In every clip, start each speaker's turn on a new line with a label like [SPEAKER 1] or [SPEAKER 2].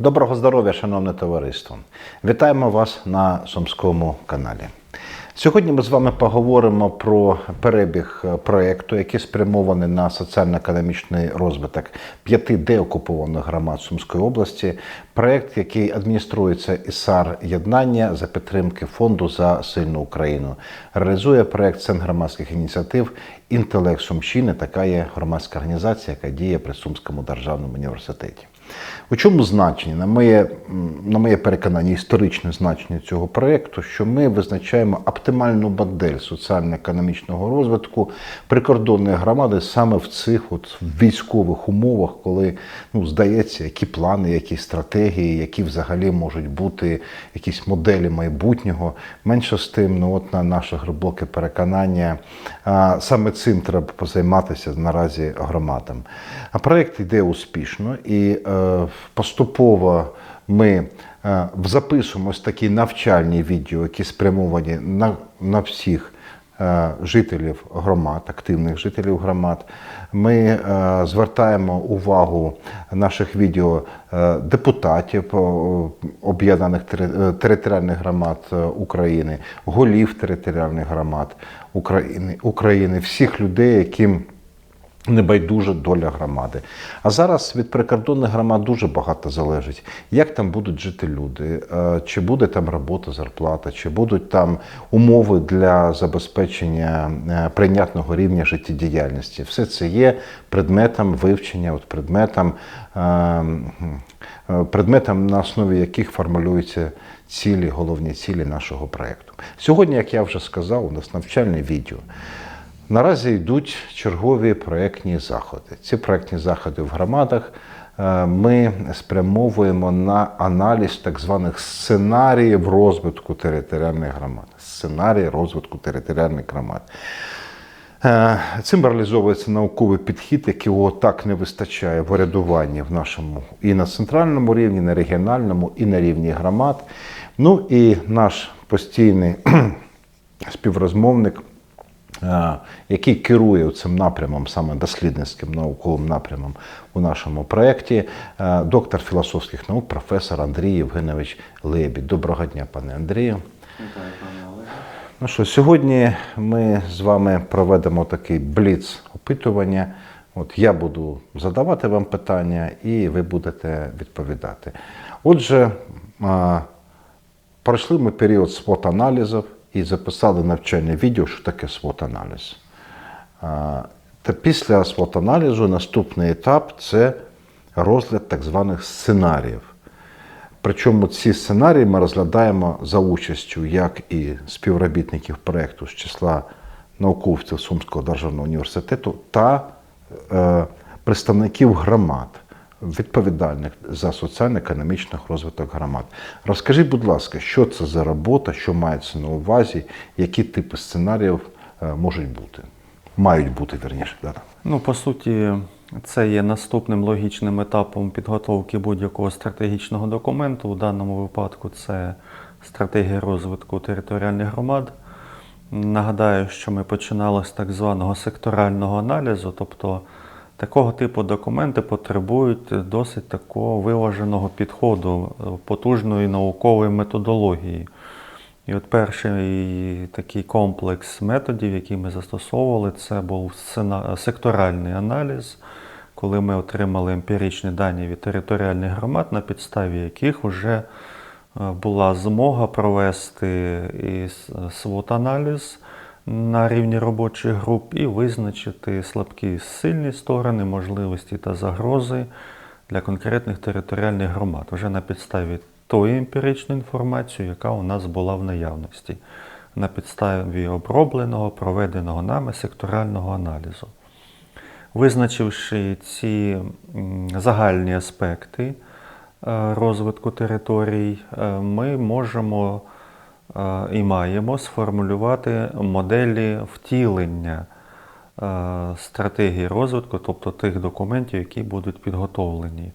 [SPEAKER 1] Доброго здоров'я, шановне товариство! Вітаємо вас на Сумському каналі. Сьогодні ми з вами поговоримо про перебіг е, проєкту, який спрямований на соціально-економічний розвиток п'яти деокупованих громад Сумської області. Проєкт, який адмініструється ІСАР Єднання за підтримки фонду за сильну Україну. Реалізує проєкт Центр громадських ініціатив Інтелект Сумщини. Така є громадська організація, яка діє при Сумському державному університеті. У чому значення, на моє, на моє переконання, історичне значення цього проєкту, що ми визначаємо оптимальну модель соціально-економічного розвитку прикордонної громади саме в цих от військових умовах, коли ну, здається, які плани, які стратегії, які взагалі можуть бути якісь моделі майбутнього. Менше з тим, ну от на наше глибоке переконання, саме цим треба позайматися наразі громадам. А проєкт йде успішно і е, поступово ми е, записуємо ось такі навчальні відео, які спрямовані на, на всіх е, жителів громад, активних жителів громад. Ми е, звертаємо увагу наших відео депутатів об'єднаних тери- територіальних громад України, голів територіальних громад України, України всіх людей, яким Небайдужа доля громади. А зараз від прикордонних громад дуже багато залежить, як там будуть жити люди, е, чи буде там робота, зарплата, чи будуть там умови для забезпечення е, прийнятного рівня життєдіяльності. Все це є предметом вивчення, от предметом, е, предметом, на основі яких формулюються цілі, головні цілі нашого проєкту. Сьогодні, як я вже сказав, у нас навчальне відео. Наразі йдуть чергові проєктні заходи. Ці проєктні заходи в громадах е, ми спрямовуємо на аналіз так званих сценаріїв розвитку територіальних громад. Сценарії розвитку територіальних громад. Е, Цим реалізовується науковий підхід, якого так не вистачає в урядуванні в нашому і на центральному рівні, на регіональному, і на рівні громад. Ну і наш постійний співрозмовник який керує цим напрямом, саме дослідницьким науковим напрямом у нашому проєкті, доктор філософських наук, професор Андрій Євгенович Лебідь. Доброго дня, пане Андрію. Ну що, сьогодні ми з вами проведемо такий бліц опитування. От я буду задавати вам питання, і ви будете відповідати. Отже, пройшли ми період свот-аналізів і записали навчальне відео, що таке свот-аналіз. Та після свот-аналізу наступний етап це розгляд так званих сценаріїв. Причому ці сценарії ми розглядаємо за участю як і співробітників проєкту з числа науковців Сумського державного університету та е, представників громад, відповідальних за соціально-економічний розвиток громад. Розкажіть, будь ласка, що це за робота, що мається на увазі, які типи сценаріїв е, можуть бути, мають бути вірніше. Да?
[SPEAKER 2] Ну, по суті, це є наступним логічним етапом підготовки будь-якого стратегічного документу. У даному випадку це стратегія розвитку територіальних громад. Нагадаю, що ми починали з так званого секторального аналізу, тобто такого типу документи потребують досить такого виваженого підходу, потужної наукової методології. І от перший такий комплекс методів, який ми застосовували, це був секторальний аналіз, коли ми отримали емпіричні дані від територіальних громад, на підставі яких вже е, була змога провести і свот-аналіз на рівні робочих груп і визначити слабкі і сильні сторони, можливості та загрози для конкретних територіальних громад вже на підставі тої емпіричної інформації, яка у нас була в наявності, на підставі обробленого, проведеного нами секторального аналізу. Визначивши ці загальні аспекти е, розвитку територій, е, ми можемо і маємо сформулювати моделі втілення стратегії розвитку, тобто тих документів, які будуть підготовлені.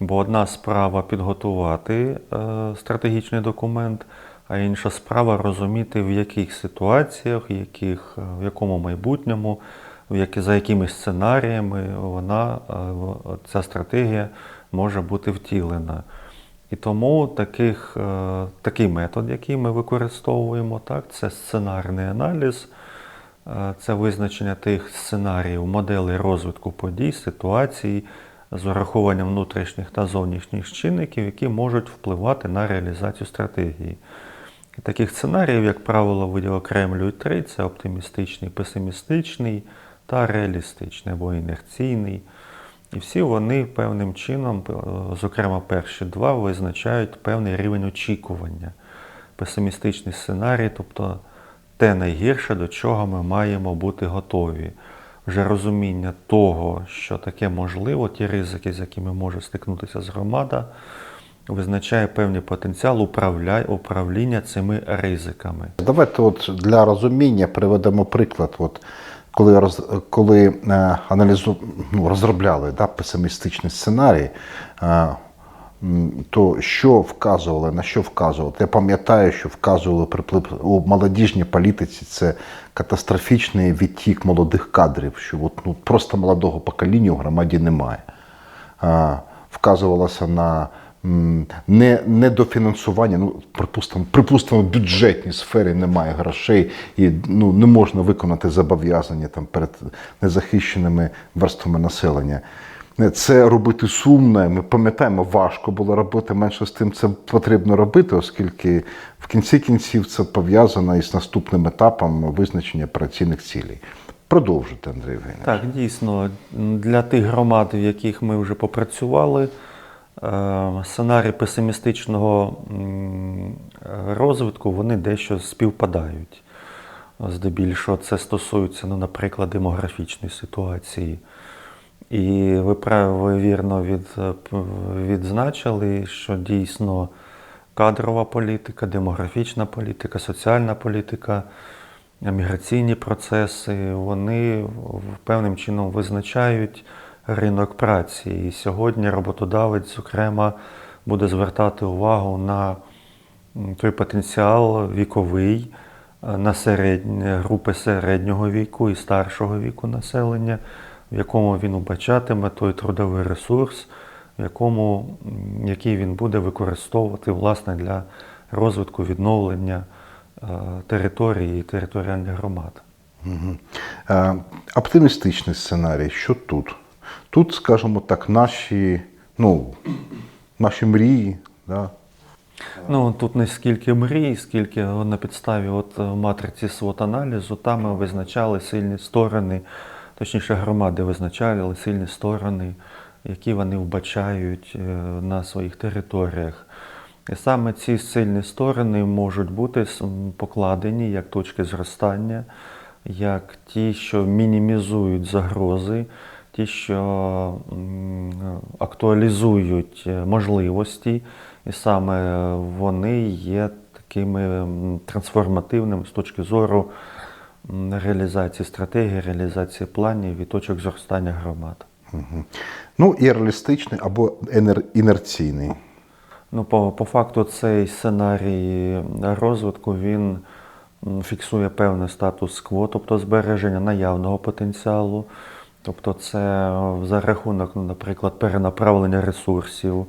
[SPEAKER 2] Бо одна справа підготувати е, стратегічний документ, а інша справа розуміти, в яких ситуаціях, в, яких, е, в якому майбутньому, за якими сценаріями вона, е, ця стратегія може бути втілена. І тому таких, е, такий метод, який ми використовуємо, так, це сценарний аналіз, е, це визначення тих сценаріїв, моделей розвитку подій, ситуацій з урахуванням внутрішніх та зовнішніх чинників, які можуть впливати на реалізацію стратегії. І таких сценаріїв, як правило, видіокремлюють три: це оптимістичний, песимістичний та реалістичний або інерційний. І всі вони певним чином, е, зокрема перші два, визначають певний рівень очікування. Песимістичний сценарій, тобто те найгірше, до чого ми маємо бути готові. Вже розуміння того, що таке можливо, ті ризики, з якими може стикнутися з громада, визначає певний потенціал управля- управління цими ризиками.
[SPEAKER 1] Давайте от для розуміння приведемо приклад. От коли роз, коли е, аналізу, ну, розробляли да, песимістичний сценарій, е, то що вказували, на що вказували? Я пам'ятаю, що вказували при пли- у молодіжній політиці це катастрофічний відтік молодих кадрів, що от, ну, просто молодого покоління у громаді немає. А, вказувалося на не, недофінансування, ну, припустимо, припустимо, в бюджетній сфері немає грошей і ну, не можна виконати зобов'язання там, перед незахищеними верствами населення. Це робити сумно. Ми пам'ятаємо, важко було робити. Менше з тим це потрібно робити, оскільки в кінці кінців це пов'язано із наступним етапом визначення операційних цілей. Продовжуйте, Андрій Євгенович.
[SPEAKER 2] Так, дійсно, для тих громад, в яких ми вже попрацювали, сценарії песимістичного розвитку вони дещо співпадають. Здебільшого це стосується, ну, наприклад, демографічної ситуації. І ви ви вірно від, е, відзначили, що дійсно кадрова політика, демографічна політика, соціальна політика, міграційні процеси, вони певним чином визначають ринок праці. І сьогодні роботодавець, зокрема, буде звертати увагу на той потенціал віковий, е, на середнє, групи середнього віку і старшого віку населення, в якому він убачатиме той трудовий ресурс, в якому, який він буде використовувати власне для розвитку відновлення е, території і територіальних громад.
[SPEAKER 1] Е, Оптимістичний сценарій, що тут? Тут, скажімо так, наші, ну, наші мрії, да?
[SPEAKER 2] Ну тут не скільки мрій, скільки на підставі от е, матриці swot аналізу там ми визначали сильні сторони, точніше, громади визначали сильні сторони, які вони вбачають е, на своїх територіях. І саме ці сильні сторони можуть бути покладені як точки зростання, як ті, що мінімізують загрози, ті, що актуалізують е, можливості, і саме вони є такими трансформативними з точки зору реалізації стратегії, реалізації планів і точок зростання громад.
[SPEAKER 1] Ну і реалістичний або інерційний.
[SPEAKER 2] Ну, по, по факту, цей сценарій розвитку він фіксує певний статус-кво, тобто збереження наявного потенціалу. Тобто, це за рахунок, ну, наприклад, перенаправлення ресурсів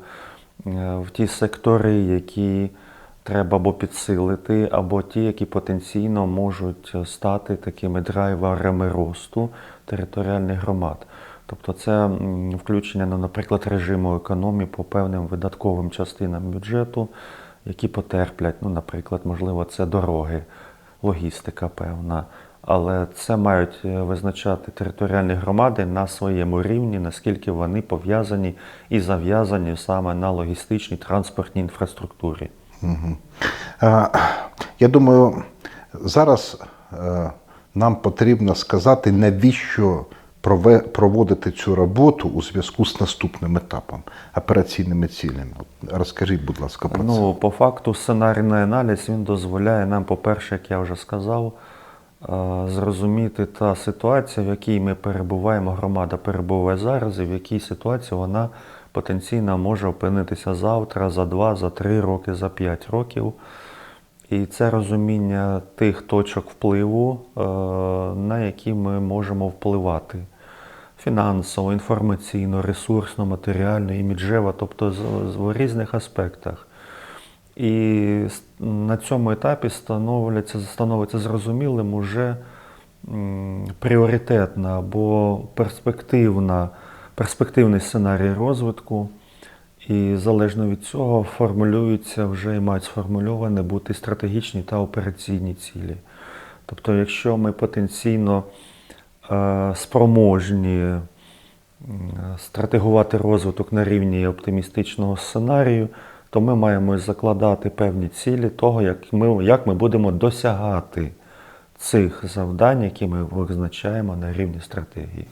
[SPEAKER 2] е, в ті сектори, які треба або підсилити, або ті, які потенційно можуть стати такими драйверами росту територіальних громад. Тобто це включення, ну, наприклад, режиму економії по певним видатковим частинам бюджету, які потерплять, ну, наприклад, можливо, це дороги, логістика певна. Але це мають е, визначати територіальні громади на своєму рівні, наскільки вони пов'язані і зав'язані саме на логістичній транспортній інфраструктурі.
[SPEAKER 1] Е, Я думаю, зараз е, нам потрібно сказати, навіщо проводити цю роботу у зв'язку з наступним етапом, операційними цілями. Розкажіть, будь ласка, про це.
[SPEAKER 2] Ну, по факту, сценарійний аналіз він дозволяє нам, по-перше, як я вже сказав, зрозуміти та ситуація, в якій ми перебуваємо, громада перебуває зараз, і в якій ситуації вона потенційно може опинитися завтра, за два, за три роки, за п'ять років. І це розуміння тих точок впливу, е, на які ми можемо впливати. фінансово, інформаційно, ресурсно, матеріально, іміджево, тобто в різних аспектах. І на цьому етапі становиться, становиться зрозумілим уже пріоритетна або перспективна, перспективний сценарій розвитку. І залежно від цього формулюються вже і мають сформульовані бути стратегічні та операційні цілі. Тобто, якщо ми потенційно е, спроможні стратегувати розвиток на рівні оптимістичного сценарію, то ми маємо закладати певні цілі того, як ми, як ми будемо досягати цих завдань, які ми визначаємо на рівні стратегії.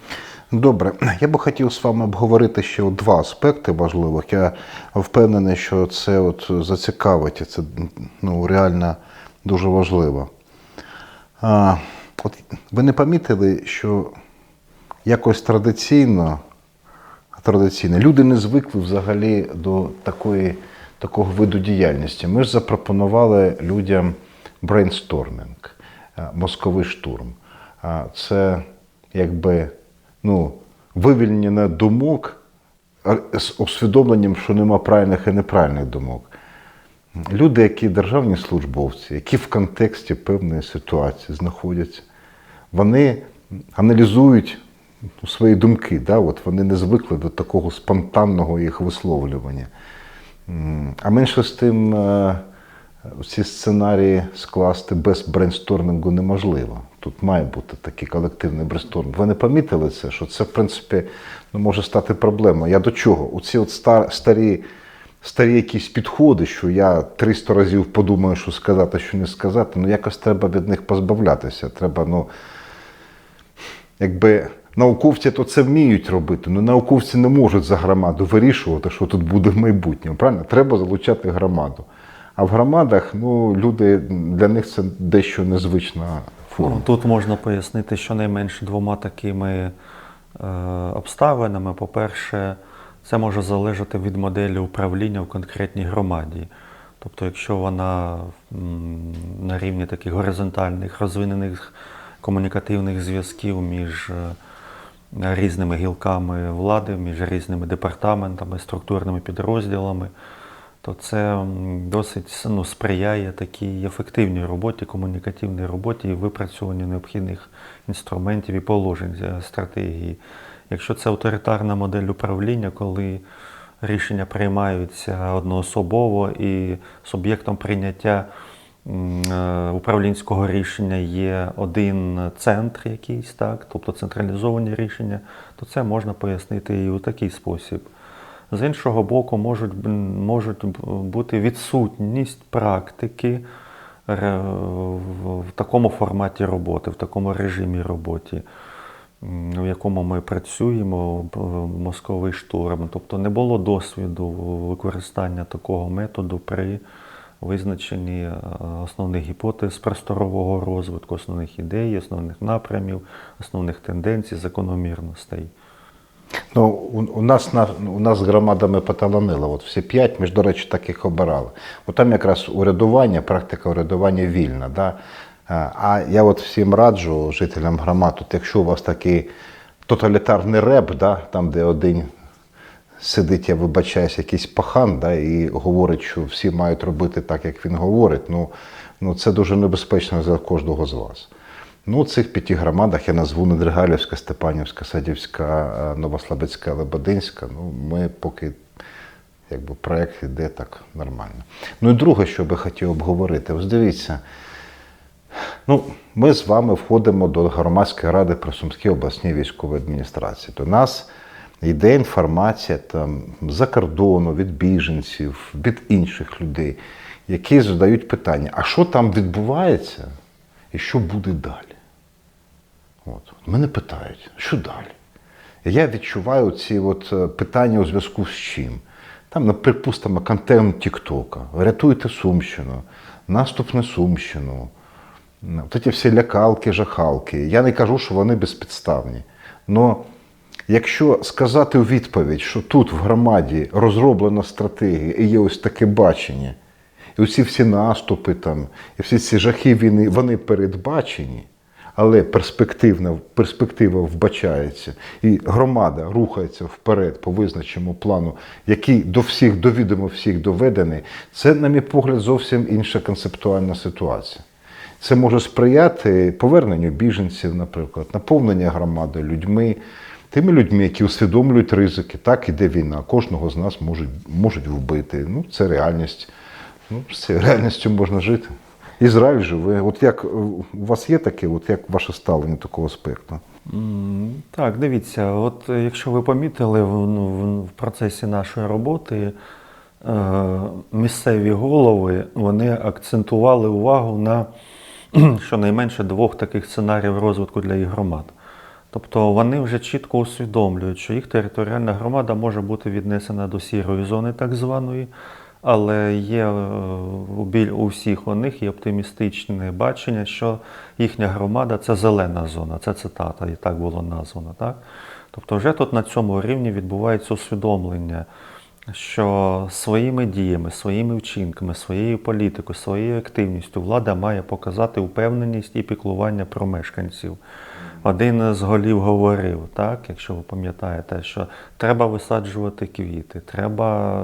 [SPEAKER 1] Добре, я би хотів з вами обговорити ще два аспекти важливих. Я впевнений, що це от зацікавить, і це ну, реально дуже важливо. А, от ви не помітили, що якось традиційно, традиційно люди не звикли взагалі до такої, такого виду діяльності. Ми ж запропонували людям брейнстормінг, е, мозковий штурм. Це якби ну, вивільнення думок з усвідомленням, що нема правильних і неправильних думок. Люди, які державні службовці, які в контексті певної ситуації знаходяться, вони аналізують ну, свої думки. Да? От вони не звикли до такого спонтанного їх висловлювання. А менше з тим, е, ці сценарії скласти без брейнстормінгу неможливо. Тут має бути такий колективний брейнстормінг. Ви не помітили це, що це, в принципі, ну, може стати проблемою. Я до чого? Оці от стар, старі, старі якісь підходи, що я 300 разів подумаю, що сказати, що не сказати, ну якось треба від них позбавлятися. Треба, ну, якби науковці то це вміють робити, але науковці не можуть за громаду вирішувати, що тут буде в майбутньому. Правильно? Треба залучати громаду. А в громадах ну, люди для них це дещо незвична форма.
[SPEAKER 2] Ну, Тут можна пояснити щонайменше двома такими е, обставинами. По-перше, це може залежати від моделі управління в конкретній громаді. Тобто, якщо вона на рівні таких горизонтальних розвинених комунікативних зв'язків між е, різними гілками влади, між різними департаментами, структурними підрозділами, то це досить ну, сприяє такій ефективній роботі, комунікативній роботі і випрацюванню необхідних інструментів і положень стратегії. Якщо це авторитарна модель управління, коли рішення приймаються одноособово і суб'єктом прийняття управлінського рішення є один центр якийсь, так, тобто централізовані рішення, то це можна пояснити і у такий спосіб. З іншого боку, можуть, можуть бути відсутність практики в, в такому форматі роботи, в такому режимі роботи, в якому ми працюємо, б- мозковий штурм. Тобто не було досвіду використання такого методу при визначенні е, основних гіпотез просторового розвитку, основних ідей, основних напрямів, основних тенденцій, закономірностей.
[SPEAKER 1] Ну, у, у, нас, на, у нас з громадами поталанило. От всі п'ять, ми ж, до речі, так їх обирали. От там якраз урядування, практика урядування вільна. Да? А а я от всім раджу жителям громад, от якщо у вас такий тоталітарний реп, да? там, де один сидить, я вибачаюсь, якийсь пахан, да? і говорить, що всі мають робити так, як він говорить, ну, ну це дуже небезпечно для кожного з вас. Ну, у цих п'яти громадах я назву Недригалівська, Степанівська, Садівська, е, Новослабецька, Лебединська. Ну, ми поки якби проєкт йде так нормально. Ну і друге, що би хотів обговорити, ось дивіться. Ну, ми з вами входимо до громадської ради при Сумській обласній військовій адміністрації. До нас йде інформація там за кордону, від біженців, від інших людей, які задають питання: а що там відбувається і що буде далі? От. Мене питають, що далі? Я відчуваю ці от е, питання у зв'язку з чим. Там, припустимо, контент Тіктока, рятуйте Сумщину, наступ на Сумщину. Ну, От ці всі лякалки, жахалки. Я не кажу, що вони безпідставні. Но якщо сказати у відповідь, що тут в громаді розроблена стратегія і є ось таке бачення, і усі всі наступи там, і всі ці жахи війни, вони передбачені, але перспективна перспектива вбачається, і громада рухається вперед по визначеному плану, який до всіх до відомо всіх доведений, це, на мій погляд, зовсім інша концептуальна ситуація. Це може сприяти поверненню біженців, наприклад, наповнення громади людьми, тими людьми, які усвідомлюють ризики. Так іде війна. Кожного з нас можуть, можуть вбити. Ну, це реальність. Ну, з цією реальністю можна жити. Ізраїль живе. От як е, у вас є таке, от як ваше ставлення такого аспекту?
[SPEAKER 2] Так, дивіться, от е, якщо ви помітили в, ну, в- процесі нашої роботи, е, місцеві голови вони акцентували увагу на щонайменше двох таких сценаріїв розвитку для їх громад. Тобто вони вже чітко усвідомлюють, що їх територіальна громада може бути віднесена до сірої зони, так званої, але є е, біль у всіх у них є оптимістичне бачення, що їхня громада це зелена зона, це цитата, і так було названо. Так? Тобто, вже тут на цьому рівні відбувається усвідомлення, що своїми діями, своїми вчинками, своєю політикою, своєю активністю влада має показати впевненість і піклування про мешканців. Один з голів говорив, так, якщо ви пам'ятаєте, що треба висаджувати квіти, треба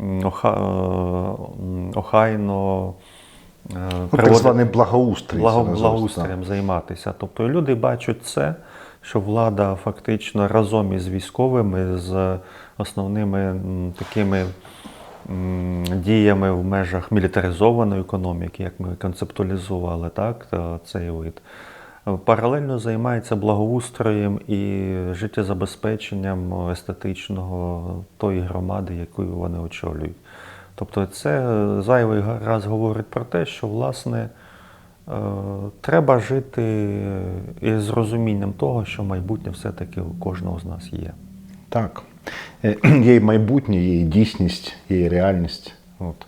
[SPEAKER 2] е, охайно е,
[SPEAKER 1] Ну, так званий благоустрій.
[SPEAKER 2] благо, благоустроєм займатися. Тобто люди бачать це, що влада фактично разом із військовими, з основними такими діями в межах мілітаризованої економіки, як ми концептуалізували так, цей вид. Паралельно займається благоустроєм і життєзабезпеченням естетичного тої громади, яку вони очолюють. Тобто це зайвий раз говорить про те, що власне е, треба жити із розумінням того, що майбутнє все-таки у кожного з нас є.
[SPEAKER 1] Так. Е, Є і майбутнє, є і дійсність, є і реальність. От.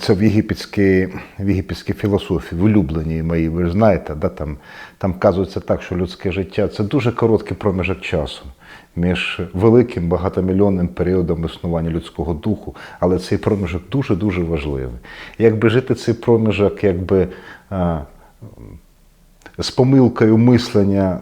[SPEAKER 1] Це в єгипетській, в єгипетській філософії, в улюбленій моїй, ви ж знаєте, да, там, там вказується так, що людське життя це дуже короткий проміжок часу між великим багатомільйонним періодом існування людського духу, але цей проміжок дуже-дуже важливий. Якби жити цей проміжок, якби е, з помилкою мислення.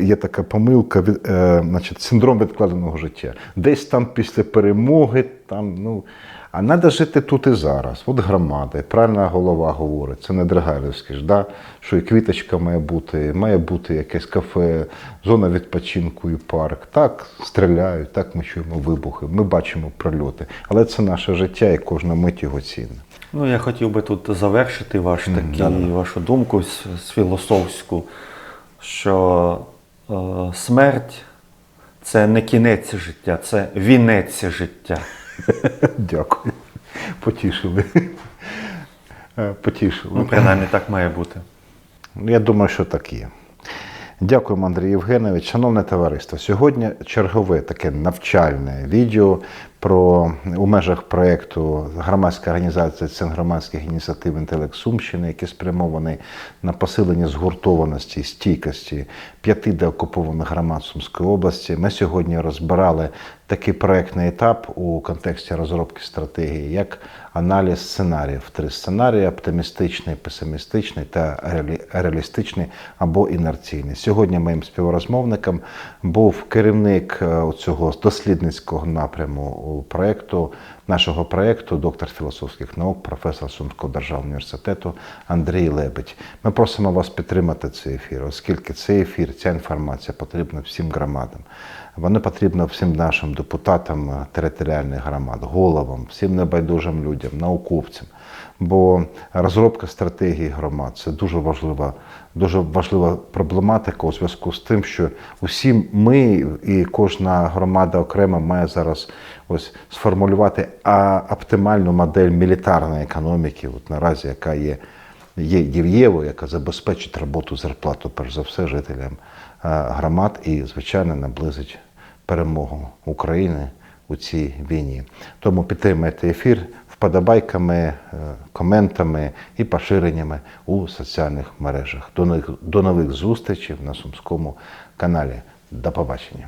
[SPEAKER 1] Є така помилка, е, значить, синдром відкладеного життя. Десь там після перемоги, там, ну, а треба жити тут і зараз. От громада, правильна голова говорить, це не Драгайлівський ж, да? що і квіточка має бути, має бути якесь кафе, зона відпочинку і парк. Так стріляють, так ми чуємо вибухи, ми бачимо прильоти. Але це наше життя і кожна мить його цінна.
[SPEAKER 2] Ну, я хотів би тут завершити ваш
[SPEAKER 1] Мгм,
[SPEAKER 2] такий,
[SPEAKER 1] да-да.
[SPEAKER 2] вашу думку з, з філософську, що е, смерть це не кінець життя, це вінець життя.
[SPEAKER 1] Дякую. Потішили. Е, Потішили.
[SPEAKER 2] Ну, принаймні так має бути.
[SPEAKER 1] Я думаю, що так є. Дякуємо, Андрій Євгенович. Шановне товариство, сьогодні чергове таке навчальне відео про у межах проєкту громадська організація Центр громадських ініціатив інтелект Сумщини, який спрямований на посилення згуртованості і стійкості п'яти деокупованих громад Сумської області. Ми сьогодні розбирали такий проектний етап у контексті розробки стратегії, як аналіз сценаріїв. Три сценарії: оптимістичний, песимістичний та реалі- реалістичний або інерційний. Сьогодні моїм співрозмовником був керівник е, цього дослідницького напряму у проекту, нашого проєкту, доктор філософських наук, професор Сумського державного університету Андрій Лебедь. Ми просимо вас підтримати цей ефір, оскільки цей ефір, ця інформація потрібна всім громадам. Вона потрібна всім нашим депутатам е, територіальних громад, головам, всім небайдужим людям, науковцям. Бо розробка стратегії громад це дуже важлива, дуже важлива проблематика у зв'язку з тим, що усі ми і кожна громада окремо має зараз ось сформулювати оптимальну модель мілітарної економіки, от наразі, яка є є дієвою, яка забезпечить роботу зарплату, перш за все, жителям е, громад і, звичайно, наблизить перемогу України у цій війні. Тому підтримайте ефір вподобайками, е, коментами і поширеннями у соціальних мережах. До нових зустрічей на Сумському каналі. До побачення.